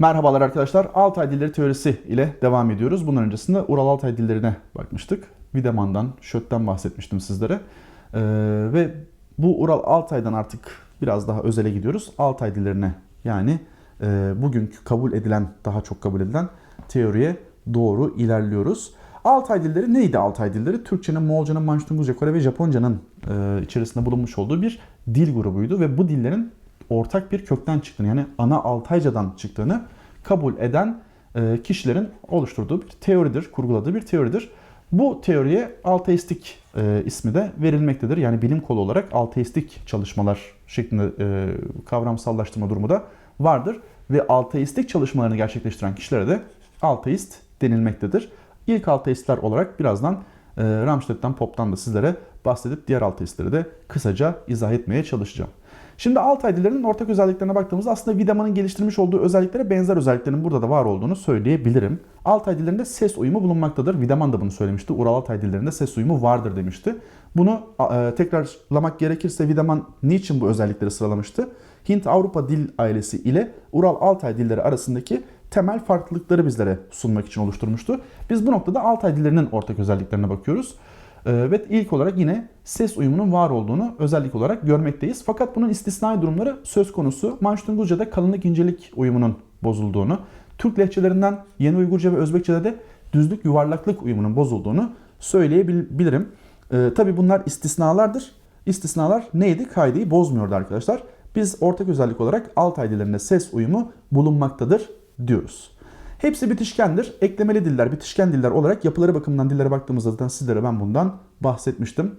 Merhabalar arkadaşlar. Altay dilleri teorisi ile devam ediyoruz. Bunun öncesinde Ural Altay dillerine bakmıştık. Wiedemann'dan, Schött'ten bahsetmiştim sizlere. Ee, ve bu Ural Altay'dan artık biraz daha özele gidiyoruz. Altay dillerine yani e, bugünkü kabul edilen, daha çok kabul edilen teoriye doğru ilerliyoruz. Altay dilleri neydi Altay dilleri? Türkçenin, Moğolcanın, Mançtunguzca, Kore ve Japonca'nın e, içerisinde bulunmuş olduğu bir dil grubuydu ve bu dillerin ortak bir kökten çıktığını yani ana Altaycadan çıktığını kabul eden e, kişilerin oluşturduğu bir teoridir, kurguladığı bir teoridir. Bu teoriye alteistik e, ismi de verilmektedir. Yani bilim kolu olarak alteistik çalışmalar şeklinde e, kavramsallaştırma durumu da vardır. Ve alteistik çalışmalarını gerçekleştiren kişilere de alteist denilmektedir. İlk alteistler olarak birazdan e, Pop'tan da sizlere bahsedip diğer alteistleri de kısaca izah etmeye çalışacağım. Şimdi Altay dillerinin ortak özelliklerine baktığımızda aslında Wiedemann'ın geliştirmiş olduğu özelliklere benzer özelliklerin burada da var olduğunu söyleyebilirim. Altay dillerinde ses uyumu bulunmaktadır. Wiedemann da bunu söylemişti. Ural Altay dillerinde ses uyumu vardır demişti. Bunu e, tekrarlamak gerekirse Wiedemann niçin bu özellikleri sıralamıştı? Hint-Avrupa dil ailesi ile Ural Altay dilleri arasındaki temel farklılıkları bizlere sunmak için oluşturmuştu. Biz bu noktada Altay dillerinin ortak özelliklerine bakıyoruz. Ee, ve ilk olarak yine ses uyumunun var olduğunu özellik olarak görmekteyiz. Fakat bunun istisnai durumları söz konusu. Manştunguzca'da kalınlık incelik uyumunun bozulduğunu, Türk lehçelerinden Yeni Uygurca ve Özbekçe'de de düzlük yuvarlaklık uyumunun bozulduğunu söyleyebilirim. Ee, Tabi bunlar istisnalardır. İstisnalar neydi? Kaydeyi bozmuyordu arkadaşlar. Biz ortak özellik olarak Altay dillerinde ses uyumu bulunmaktadır diyoruz. Hepsi bitişkendir. Eklemeli diller, bitişken diller olarak yapıları bakımından dillere baktığımızda zaten sizlere ben bundan bahsetmiştim.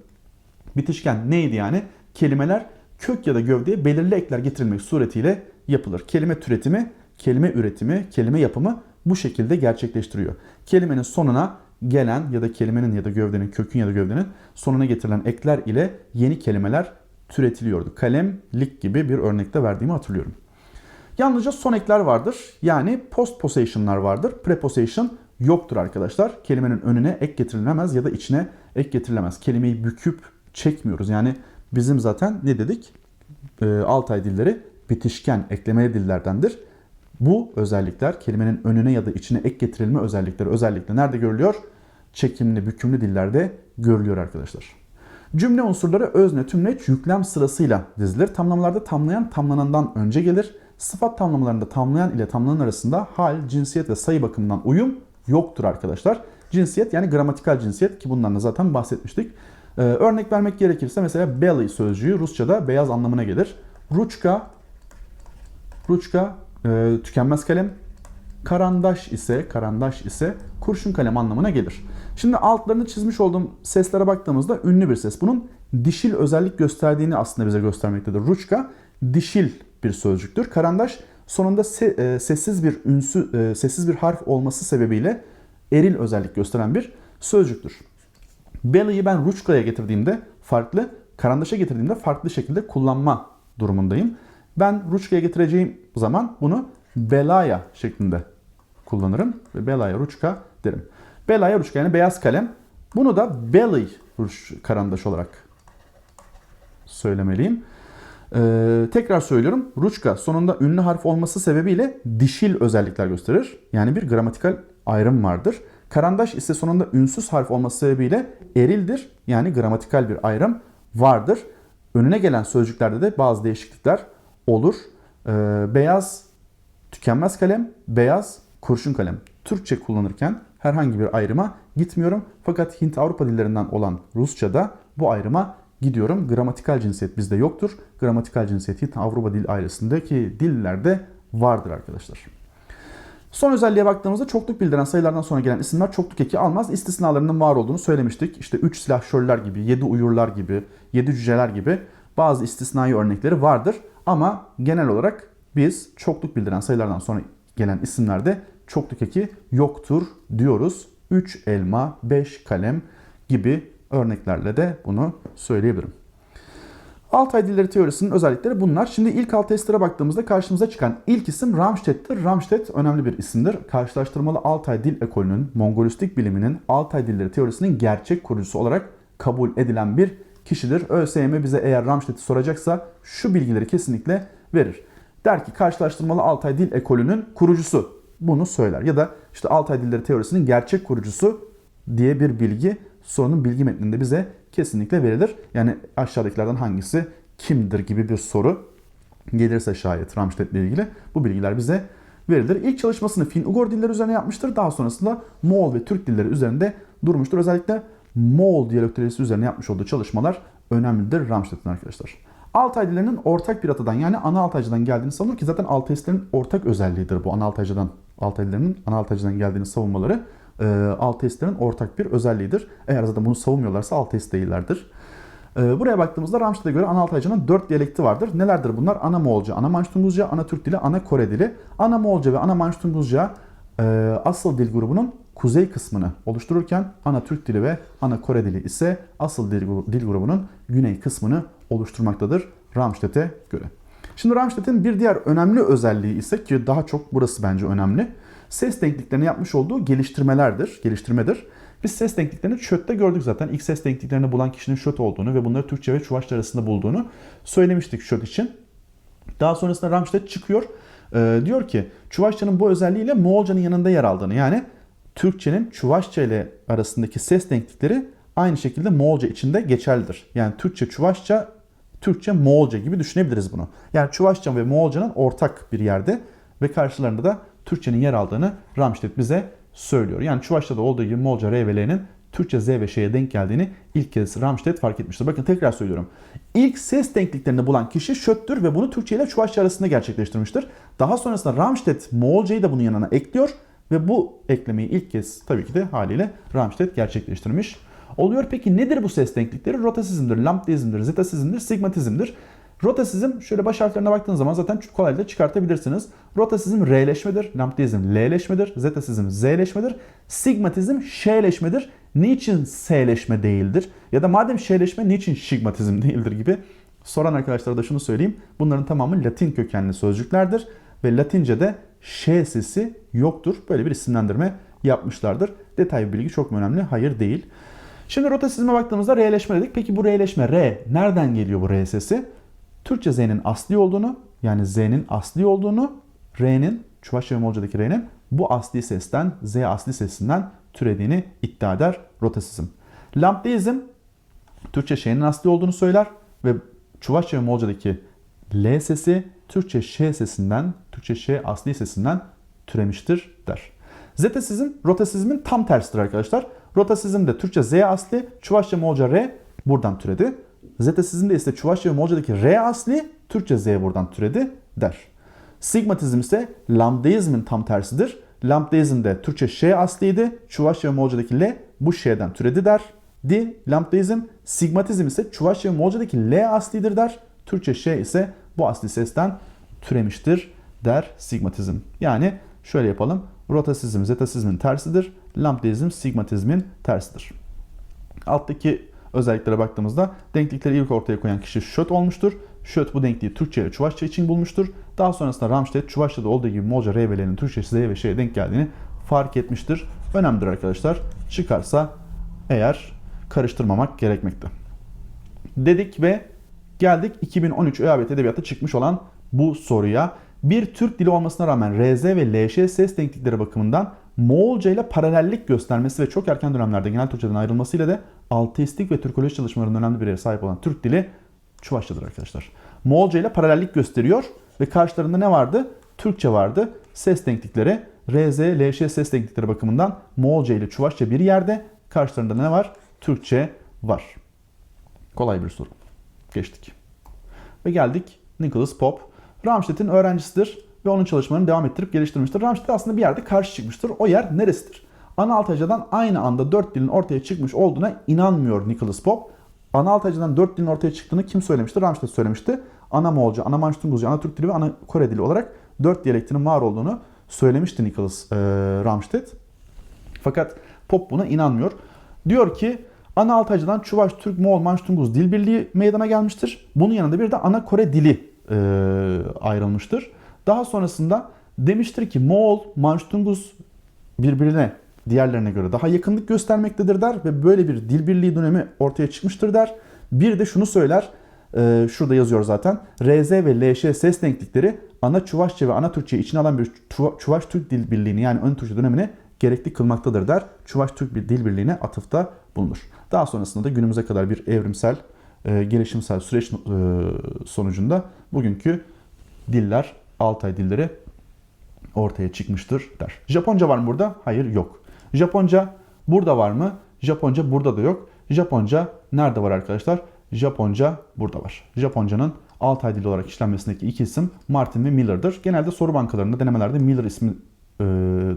Bitişken neydi yani? Kelimeler kök ya da gövdeye belirli ekler getirilmek suretiyle yapılır. Kelime türetimi, kelime üretimi, kelime yapımı bu şekilde gerçekleştiriyor. Kelimenin sonuna gelen ya da kelimenin ya da gövdenin, kökün ya da gövdenin sonuna getirilen ekler ile yeni kelimeler türetiliyordu. Kalemlik gibi bir örnekte verdiğimi hatırlıyorum. Yalnızca son ekler vardır. Yani postposition'lar vardır. Preposition yoktur arkadaşlar. Kelimenin önüne ek getirilemez ya da içine ek getirilemez. Kelimeyi büküp çekmiyoruz. Yani bizim zaten ne dedik? E, Altay dilleri bitişken, eklemeli dillerdendir. Bu özellikler kelimenin önüne ya da içine ek getirilme özellikleri özellikle nerede görülüyor? Çekimli, bükümlü dillerde görülüyor arkadaşlar. Cümle unsurları özne, tümleç, yüklem sırasıyla dizilir. Tamlamalarda tamlayan tamlanandan önce gelir. Sıfat tamlamalarında tamlayan ile tamlanan arasında hal, cinsiyet ve sayı bakımından uyum yoktur arkadaşlar. Cinsiyet yani gramatikal cinsiyet ki bundan da zaten bahsetmiştik. Ee, örnek vermek gerekirse mesela belly sözcüğü Rusça'da beyaz anlamına gelir. Ruçka, ruçka e, tükenmez kalem. Karandaş ise, karandaş ise kurşun kalem anlamına gelir. Şimdi altlarını çizmiş olduğum seslere baktığımızda ünlü bir ses. Bunun dişil özellik gösterdiğini aslında bize göstermektedir. Ruçka dişil bir sözcüktür. Karandaş sonunda se, e, sessiz bir ünsü, e, sessiz bir harf olması sebebiyle eril özellik gösteren bir sözcüktür. Belly'yi ben Ruçka'ya getirdiğimde farklı, karandaşa getirdiğimde farklı şekilde kullanma durumundayım. Ben Ruçka'ya getireceğim zaman bunu Belaya şeklinde kullanırım ve Belaya Ruçka derim. Belaya Ruçka yani beyaz kalem. Bunu da Belly Ruç karandaş olarak söylemeliyim. Ee, tekrar söylüyorum. Ruçka sonunda ünlü harf olması sebebiyle dişil özellikler gösterir. Yani bir gramatikal ayrım vardır. Karandaş ise sonunda ünsüz harf olması sebebiyle erildir. Yani gramatikal bir ayrım vardır. Önüne gelen sözcüklerde de bazı değişiklikler olur. Ee, beyaz tükenmez kalem, beyaz kurşun kalem. Türkçe kullanırken herhangi bir ayrıma gitmiyorum. Fakat Hint-Avrupa dillerinden olan Rusça'da bu ayrıma gidiyorum. Gramatikal cinsiyet bizde yoktur. Gramatikal cinsiyet Hint Avrupa dil ailesindeki dillerde vardır arkadaşlar. Son özelliğe baktığımızda çokluk bildiren sayılardan sonra gelen isimler çokluk eki almaz. İstisnalarının var olduğunu söylemiştik. İşte 3 silahşörler gibi, 7 uyurlar gibi, 7 cüceler gibi bazı istisnai örnekleri vardır. Ama genel olarak biz çokluk bildiren sayılardan sonra gelen isimlerde çokluk eki yoktur diyoruz. 3 elma, 5 kalem gibi örneklerle de bunu söyleyebilirim. Altay dilleri teorisinin özellikleri bunlar. Şimdi ilk alt testlere baktığımızda karşımıza çıkan ilk isim Ramstedt'tir. Ramstedt önemli bir isimdir. Karşılaştırmalı Altay dil ekolünün, Mongolistik biliminin Altay dilleri teorisinin gerçek kurucusu olarak kabul edilen bir kişidir. ÖSYM bize eğer Ramstedt'i soracaksa şu bilgileri kesinlikle verir. Der ki karşılaştırmalı Altay Dil Ekolü'nün kurucusu bunu söyler. Ya da işte Altay Dilleri Teorisi'nin gerçek kurucusu diye bir bilgi sorunun bilgi metninde bize kesinlikle verilir. Yani aşağıdakilerden hangisi kimdir gibi bir soru gelirse şayet Ramstedt ile ilgili bu bilgiler bize verilir. İlk çalışmasını Fin-Ugor dilleri üzerine yapmıştır. Daha sonrasında Moğol ve Türk dilleri üzerinde durmuştur. Özellikle Moğol diyalektilesi üzerine yapmış olduğu çalışmalar önemlidir Ramstedt'in arkadaşlar. Altay dillerinin ortak bir atadan yani ana Altaycı'dan geldiğini savunur ki zaten Altayistlerin ortak özelliğidir bu ana Altaycı'dan. Altay dillerinin ana Altaycı'dan geldiğini savunmaları e, Altayistlerin ortak bir özelliğidir. Eğer zaten bunu savunmuyorlarsa Altayist değillerdir. E, buraya baktığımızda Ramstedt'e göre ana Altaycı'nın 4 diyalekti vardır. Nelerdir bunlar? Ana Moğolca, ana Manştunguzca, ana Türk dili, ana Kore dili. Ana Moğolca ve ana Manştunguzca e, asıl dil grubunun kuzey kısmını oluştururken ana Türk dili ve ana Kore dili ise asıl dil, dil grubunun güney kısmını oluşturmaktadır Ramstedt'e göre. Şimdi Ramstedt'in bir diğer önemli özelliği ise ki daha çok burası bence önemli. Ses denkliklerini yapmış olduğu geliştirmelerdir, geliştirmedir. Biz ses denkliklerini Schött'te gördük zaten. İlk ses denkliklerini bulan kişinin Schött olduğunu ve bunları Türkçe ve Çuvaşça arasında bulduğunu söylemiştik Schött için. Daha sonrasında Ramstedt çıkıyor. Ee, diyor ki Çuvaşça'nın bu özelliğiyle Moğolcanın yanında yer aldığını yani Türkçenin Çuvaşça ile arasındaki ses denklikleri aynı şekilde Moğolca içinde geçerlidir. Yani Türkçe, Çuvaşça, Türkçe, Moğolca gibi düşünebilebiliriz bunu. Yani Çuvaşça ve Moğolcanın ortak bir yerde ve karşılarında da Türkçenin yer aldığını Ramstedt bize söylüyor. Yani Çuvaşça'da olduğu gibi Moğolca R ve L'nin Türkçe Z ve Ş'ye denk geldiğini ilk kez Ramstedt fark etmiştir. Bakın tekrar söylüyorum. İlk ses denkliklerini bulan kişi Schött'tür ve bunu Türkçe ile Çuvaşça arasında gerçekleştirmiştir. Daha sonrasında Ramstedt Moğolcayı da bunun yanına ekliyor ve bu eklemeyi ilk kez tabii ki de haliyle Ramstedt gerçekleştirmiş oluyor. Peki nedir bu ses denklikleri? Rotasizmdir, lambdizmdir, zetasizmdir, sigmatizmdir. Rotasizm şöyle baş harflerine baktığınız zaman zaten kolaylıkla çıkartabilirsiniz. Rotasizm R'leşmedir, lambdizm L'leşmedir, zetasizm Z'leşmedir, sigmatizm Ş'leşmedir. Niçin S'leşme değildir? Ya da madem Ş'leşme niçin şigmatizm değildir gibi soran arkadaşlara da şunu söyleyeyim. Bunların tamamı Latin kökenli sözcüklerdir ve Latince'de Ş sesi yoktur. Böyle bir isimlendirme yapmışlardır. Detay bilgi çok önemli? Hayır değil. Şimdi rotasizme baktığımızda R'leşme dedik. Peki bu R'leşme R nereden geliyor bu R sesi? Türkçe Z'nin asli olduğunu yani Z'nin asli olduğunu R'nin Çuvaşça ve Moğolca'daki R'nin bu asli sesten Z asli sesinden türediğini iddia eder rotasizm. Lambdeizm Türkçe Ş'nin asli olduğunu söyler ve Çuvaşça ve Moğolca'daki L sesi Türkçe Ş sesinden, Türkçe Ş asli sesinden türemiştir der. Zetasizm rotasizmin tam tersidir arkadaşlar. Rotasizm de Türkçe Z asli, Çuvaşça Moğolca R buradan türedi. Zetasizmde ise Çuvaşça ve Moğolca'daki R asli, Türkçe Z buradan türedi der. Sigmatizm ise lambdeizmin tam tersidir. Lambdeizmde Türkçe Ş asliydi, Çuvaşça ve Moğolca'daki L bu Ş'den türedi der. Di lambdeizm, sigmatizm ise Çuvaşça ve Moğolca'daki L aslidir der. Türkçe Ş ise bu asli sesten türemiştir der sigmatizm. Yani şöyle yapalım. Rotasizm zetasizmin tersidir. Lambdeizm sigmatizmin tersidir. Alttaki özelliklere baktığımızda denklikleri ilk ortaya koyan kişi Schött olmuştur. Schött bu denkliği Türkçe ve Çuvaşça için bulmuştur. Daha sonrasında Ramstedt Çuvaşça'da olduğu gibi Moğolca R ve L'nin Türkçe Z ve Ş'ye denk geldiğini fark etmiştir. Önemlidir arkadaşlar. Çıkarsa eğer karıştırmamak gerekmekte. Dedik ve geldik 2013 ÖABT Edebiyatı çıkmış olan bu soruya. Bir Türk dili olmasına rağmen RZ ve LŞ ses denklikleri bakımından Moğolca ile paralellik göstermesi ve çok erken dönemlerde genel Türkçeden ayrılmasıyla da alteistik ve Türkoloji çalışmalarının önemli bir yere sahip olan Türk dili Çuvaşçadır arkadaşlar. Moğolca ile paralellik gösteriyor ve karşılarında ne vardı? Türkçe vardı. Ses denklikleri RZ, LŞ ses denklikleri bakımından Moğolca ile Çuvaşça bir yerde. Karşılarında ne var? Türkçe var. Kolay bir soru. Geçtik. Ve geldik Nicholas Pope. Ramstedt'in öğrencisidir ve onun çalışmalarını devam ettirip geliştirmiştir. Ramstedt aslında bir yerde karşı çıkmıştır. O yer neresidir? Analtaca'dan aynı anda dört dilin ortaya çıkmış olduğuna inanmıyor Nicholas Pope. Analtaca'dan dört dilin ortaya çıktığını kim söylemişti? Ramstedt söylemişti. Ana Moğolca, Ana Manştunguzca, Ana Türk dili ve Ana Kore dili olarak dört diyalektinin var olduğunu söylemişti Nicholas e, Ramstedt. Fakat Pop buna inanmıyor. Diyor ki Ana Altayca'dan Çuvaş, Türk, Moğol, Manştunguz dil birliği meydana gelmiştir. Bunun yanında bir de Ana Kore dili e, ayrılmıştır. Daha sonrasında demiştir ki Moğol, Manştunguz birbirine diğerlerine göre daha yakınlık göstermektedir der ve böyle bir dil birliği dönemi ortaya çıkmıştır der. Bir de şunu söyler. e, şurada yazıyor zaten. RZ ve LŞ ses denklikleri ana Çuvaşça ve ana Türkçeyi içine alan bir Çuva- Çuvaş Türk Dil Birliği'ni yani ön Türkçe dönemini gerekli kılmaktadır der. Çuvaş Türk bir Dil Birliği'ne atıfta bulunur. Daha sonrasında da günümüze kadar bir evrimsel, e, gelişimsel süreç e, sonucunda bugünkü diller, Altay dilleri ortaya çıkmıştır der. Japonca var mı burada? Hayır yok. Japonca burada var mı? Japonca burada da yok. Japonca nerede var arkadaşlar? Japonca burada var. Japonca'nın Altay dili olarak işlenmesindeki iki isim Martin ve Miller'dır. Genelde soru bankalarında denemelerde Miller ismi e,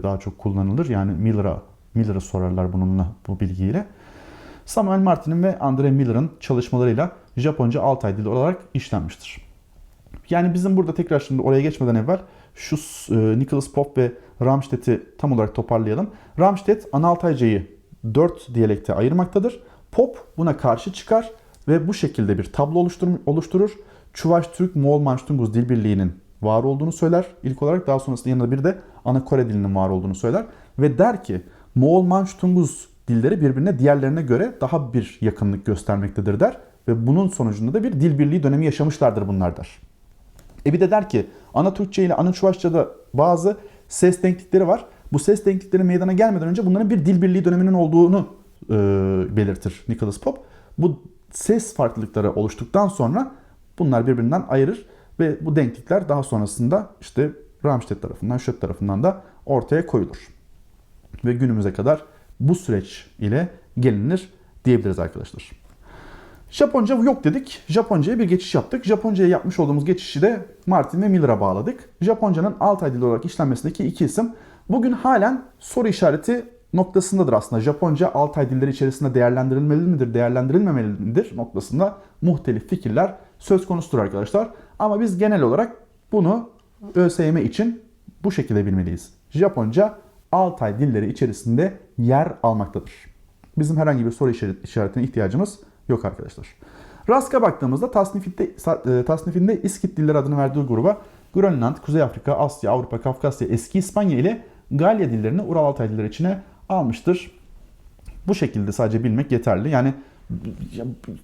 daha çok kullanılır. Yani Miller'a Miller'ı sorarlar bununla bu bilgiyle. Samuel Martin'in ve Andre Miller'ın çalışmalarıyla Japonca Altay dili olarak işlenmiştir. Yani bizim burada tekrar şimdi oraya geçmeden evvel şu e, Nicholas Pop ve Ramstedt'i tam olarak toparlayalım. Ramstedt Analtaycayı 4 diyalekte ayırmaktadır. Pop buna karşı çıkar ve bu şekilde bir tablo oluştur oluşturur. Çuvaş Türk Moğol Manştunguz Dil Birliği'nin var olduğunu söyler ilk olarak. Daha sonrasında yanında bir de ana Kore dilinin var olduğunu söyler. Ve der ki Moğol Manştunguz dilleri birbirine diğerlerine göre daha bir yakınlık göstermektedir der. Ve bunun sonucunda da bir dil birliği dönemi yaşamışlardır bunlar der. E bir de der ki ana Türkçe ile ana Çuvaşça'da bazı ses denklikleri var. Bu ses denklikleri meydana gelmeden önce bunların bir dil birliği döneminin olduğunu e, belirtir Nicholas Pop. Bu ses farklılıkları oluştuktan sonra bunlar birbirinden ayırır ve bu denklikler daha sonrasında işte Ramstedt tarafından, Schött tarafından da ortaya koyulur. Ve günümüze kadar bu süreç ile gelinir diyebiliriz arkadaşlar. Japonca yok dedik. Japonca'ya bir geçiş yaptık. Japonca'ya yapmış olduğumuz geçişi de Martin ve Miller'a bağladık. Japonca'nın Altay dili olarak işlenmesindeki iki isim bugün halen soru işareti noktasındadır aslında. Japonca Altay dilleri içerisinde değerlendirilmeli midir, değerlendirilmemeli midir noktasında muhtelif fikirler söz konusudur arkadaşlar. Ama biz genel olarak bunu ÖSYM için bu şekilde bilmeliyiz. Japonca Altay dilleri içerisinde yer almaktadır. Bizim herhangi bir soru işaretine ihtiyacımız yok arkadaşlar. Rask'a baktığımızda tasnifinde, e, tasnifinde İskit dilleri adını verdiği gruba Grönland, Kuzey Afrika, Asya, Avrupa, Kafkasya, Eski İspanya ile Galya dillerini Ural Altay dilleri içine almıştır. Bu şekilde sadece bilmek yeterli. Yani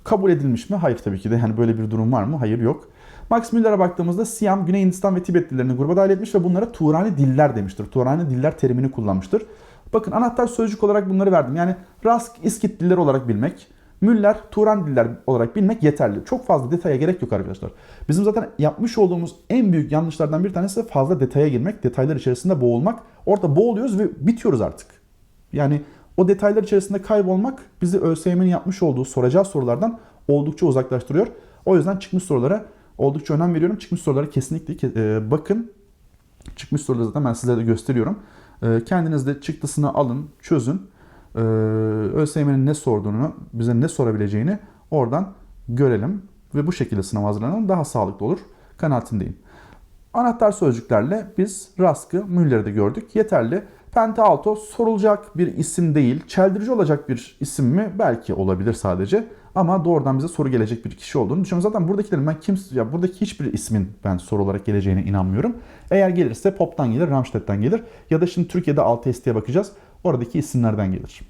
kabul edilmiş mi? Hayır tabii ki de. Yani böyle bir durum var mı? Hayır yok. Max Müller'e baktığımızda Siyam, Güney Hindistan ve Tibet dillerini gruba dahil etmiş ve bunlara Turani diller demiştir. Turani diller terimini kullanmıştır. Bakın anahtar sözcük olarak bunları verdim. Yani Rask, İskit diller olarak bilmek, Müller, Turan diller olarak bilmek yeterli. Çok fazla detaya gerek yok arkadaşlar. Bizim zaten yapmış olduğumuz en büyük yanlışlardan bir tanesi fazla detaya girmek, detaylar içerisinde boğulmak. Orada boğuluyoruz ve bitiyoruz artık. Yani o detaylar içerisinde kaybolmak bizi ÖSYM'nin yapmış olduğu soracağı sorulardan oldukça uzaklaştırıyor. O yüzden çıkmış sorulara oldukça önem veriyorum. Çıkmış sorulara kesinlikle e, bakın. Çıkmış soruları zaten ben sizlere de gösteriyorum. E, kendiniz de çıktısını alın, çözün. E, ÖSYM'nin ne sorduğunu, bize ne sorabileceğini oradan görelim. Ve bu şekilde sınav hazırlanalım. Daha sağlıklı olur. Kanaatindeyim. Anahtar sözcüklerle biz Rask'ı, Müller'i de gördük. Yeterli. Penta Alto sorulacak bir isim değil. Çeldirici olacak bir isim mi? Belki olabilir sadece. Ama doğrudan bize soru gelecek bir kişi olduğunu düşünüyorum. Zaten buradakilerin ben kim, ya buradaki hiçbir ismin ben soru olarak geleceğine inanmıyorum. Eğer gelirse Pop'tan gelir, Ramstedt'ten gelir. Ya da şimdi Türkiye'de Alto ST'ye bakacağız. Oradaki isimlerden gelir.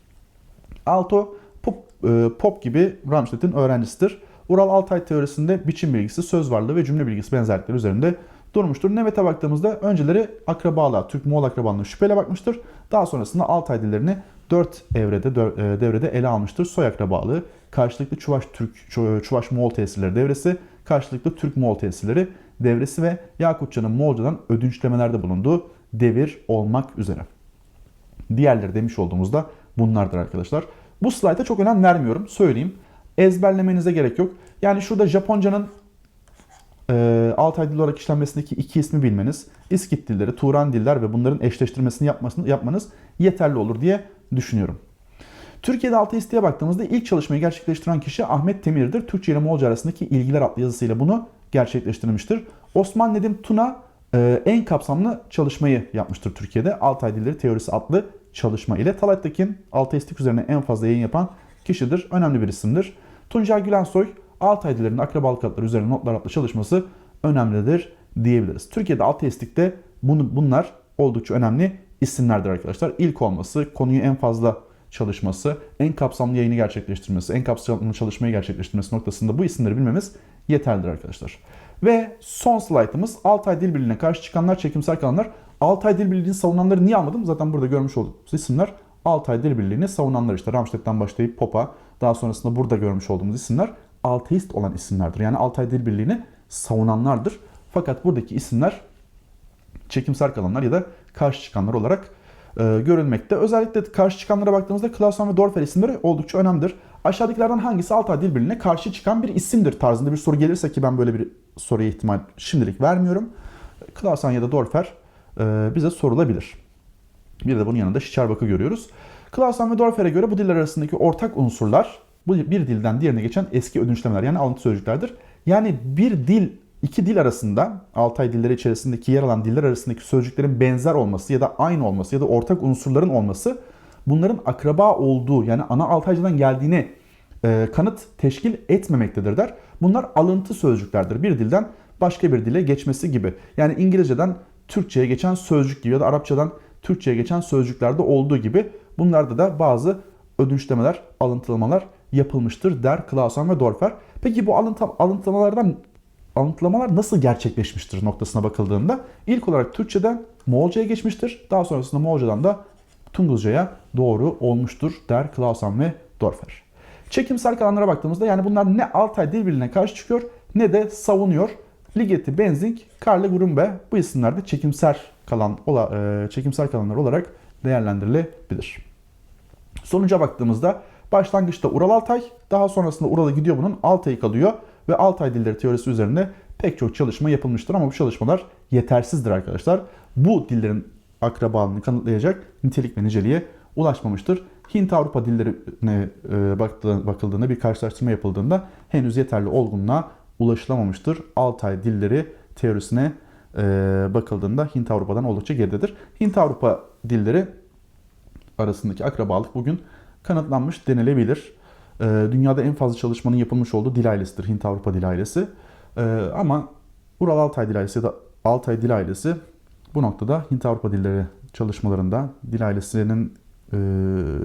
Alto Pop, e, Pop gibi Ramstedt'in öğrencisidir. Ural Altay teorisinde biçim bilgisi, söz varlığı ve cümle bilgisi benzerlikleri üzerinde durmuştur. Nemet'e baktığımızda önceleri akrabalığa, Türk-Moğol akrabalığına şüpheyle bakmıştır. Daha sonrasında Altay dillerini 4 evrede, e, devrede ele almıştır. Soy akrabalığı, karşılıklı Çuvaş-Türk, Çuvaş-Moğol tesirleri devresi, karşılıklı Türk-Moğol tesirleri devresi ve Yakutça'nın Moğolcadan ödünçlemelerde bulunduğu devir olmak üzere. Diğerleri demiş olduğumuzda bunlardır arkadaşlar. Bu slayta çok önem vermiyorum. Söyleyeyim. Ezberlemenize gerek yok. Yani şurada Japonca'nın e, Altay dil olarak işlenmesindeki iki ismi bilmeniz, İskit dilleri, Turan diller ve bunların eşleştirmesini yapmasını, yapmanız yeterli olur diye düşünüyorum. Türkiye'de Altay isteğe baktığımızda ilk çalışmayı gerçekleştiren kişi Ahmet Temir'dir. Türkçe ile Moğolca arasındaki ilgiler adlı yazısıyla bunu gerçekleştirmiştir. Osman Nedim Tuna e, en kapsamlı çalışmayı yapmıştır Türkiye'de. Altay Dilleri Teorisi adlı çalışma ile. Talat Tekin Altaistik üzerine en fazla yayın yapan kişidir. Önemli bir isimdir. Tuncay Gülensoy Altay dillerinin akrabalık adları üzerine notlar adlı çalışması önemlidir diyebiliriz. Türkiye'de Altaistik'te bunu, bunlar oldukça önemli isimlerdir arkadaşlar. İlk olması, konuyu en fazla çalışması, en kapsamlı yayını gerçekleştirmesi, en kapsamlı çalışmayı gerçekleştirmesi noktasında bu isimleri bilmemiz yeterlidir arkadaşlar. Ve son slaytımız Altay Dil Birliği'ne karşı çıkanlar, çekimsel kalanlar. Altay Dil Birliği'ni savunanları niye almadım? Zaten burada görmüş olduğumuz isimler Altay Dil Birliği'ni savunanlar işte. Ramstedt'ten başlayıp Pop'a, daha sonrasında burada görmüş olduğumuz isimler alteist olan isimlerdir. Yani Altay Dil Birliği'ni savunanlardır. Fakat buradaki isimler çekimsel kalanlar ya da karşı çıkanlar olarak e, görülmekte. Özellikle karşı çıkanlara baktığımızda Clausen ve Dorfer isimleri oldukça önemlidir. Aşağıdakilerden hangisi Altay Dil Birliği'ne karşı çıkan bir isimdir tarzında bir soru gelirse ki ben böyle bir soruya ihtimal şimdilik vermiyorum. Clausen ya da Dorfer bize sorulabilir. Bir de bunun yanında Şiçerbak'ı görüyoruz. Clausen ve Dorfer'e göre bu diller arasındaki ortak unsurlar bu bir dilden diğerine geçen eski ödünçlemeler yani alıntı sözcüklerdir. Yani bir dil iki dil arasında Altay dilleri içerisindeki yer alan diller arasındaki sözcüklerin benzer olması ya da aynı olması ya da ortak unsurların olması bunların akraba olduğu yani ana Altaycıdan geldiğini e, kanıt teşkil etmemektedir der. Bunlar alıntı sözcüklerdir. Bir dilden başka bir dile geçmesi gibi. Yani İngilizceden Türkçe'ye geçen sözcük gibi ya da Arapçadan Türkçe'ye geçen sözcüklerde olduğu gibi bunlarda da bazı ödünçlemeler, alıntılamalar yapılmıştır der Clausen ve Dorfer. Peki bu alıntı, alıntılamalardan alıntılamalar nasıl gerçekleşmiştir noktasına bakıldığında ilk olarak Türkçeden Moğolca'ya geçmiştir. Daha sonrasında Moğolcadan da Tunguzca'ya doğru olmuştur der Clausen ve Dorfer. Çekimsel kalanlara baktığımızda yani bunlar ne Altay dil birliğine karşı çıkıyor ne de savunuyor. Ligeti, Benzing, Karle Grunbe bu isimler de çekimsel kalan ola, e, çekimsel kalanlar olarak değerlendirilebilir. Sonuca baktığımızda başlangıçta Ural Altay, daha sonrasında Ural'a gidiyor bunun Altay'ı kalıyor ve Altay dilleri teorisi üzerinde pek çok çalışma yapılmıştır ama bu çalışmalar yetersizdir arkadaşlar. Bu dillerin akrabalığını kanıtlayacak nitelik ve niceliğe ulaşmamıştır. Hint-Avrupa dillerine e, bakıldığında bir karşılaştırma yapıldığında henüz yeterli olgunluğa ulaşılamamıştır. Altay dilleri teorisine e, bakıldığında Hint-Avrupa'dan oldukça geridedir. Hint-Avrupa dilleri arasındaki akrabalık bugün kanıtlanmış denilebilir. E, dünyada en fazla çalışmanın yapılmış olduğu dil ailesidir Hint-Avrupa dil ailesi. Ama Ural-Altay dil ailesi ya da Altay dil ailesi bu noktada Hint-Avrupa dilleri çalışmalarında dil ailesinin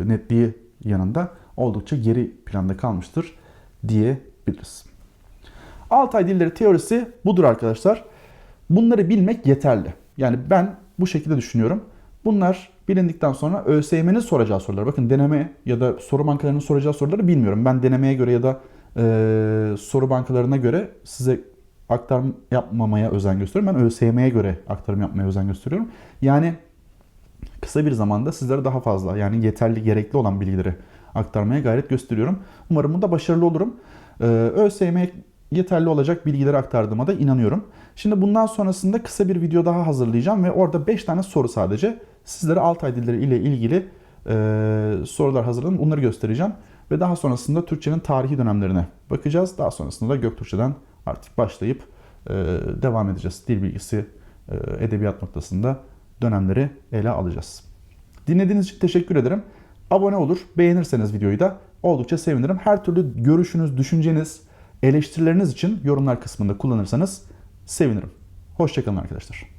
netliği yanında oldukça geri planda kalmıştır diyebiliriz. Altay dilleri teorisi budur arkadaşlar. Bunları bilmek yeterli. Yani ben bu şekilde düşünüyorum. Bunlar bilindikten sonra ÖSYM'nin soracağı sorular. Bakın deneme ya da soru bankalarının soracağı soruları bilmiyorum. Ben denemeye göre ya da e, soru bankalarına göre size aktarım yapmamaya özen gösteriyorum. Ben ÖSYM'ye göre aktarım yapmaya özen gösteriyorum. Yani kısa bir zamanda sizlere daha fazla yani yeterli gerekli olan bilgileri aktarmaya gayret gösteriyorum. Umarım bunda başarılı olurum. Ee, ÖSYM yeterli olacak bilgileri aktardığıma da inanıyorum. Şimdi bundan sonrasında kısa bir video daha hazırlayacağım ve orada 5 tane soru sadece sizlere Altay dilleri ile ilgili e, sorular hazırladım. Bunları göstereceğim. Ve daha sonrasında Türkçenin tarihi dönemlerine bakacağız. Daha sonrasında da Göktürkçeden artık başlayıp e, devam edeceğiz. Dil bilgisi, e, edebiyat noktasında dönemleri ele alacağız. Dinlediğiniz için teşekkür ederim. Abone olur, beğenirseniz videoyu da oldukça sevinirim. Her türlü görüşünüz, düşünceniz, eleştirileriniz için yorumlar kısmında kullanırsanız sevinirim. Hoşçakalın arkadaşlar.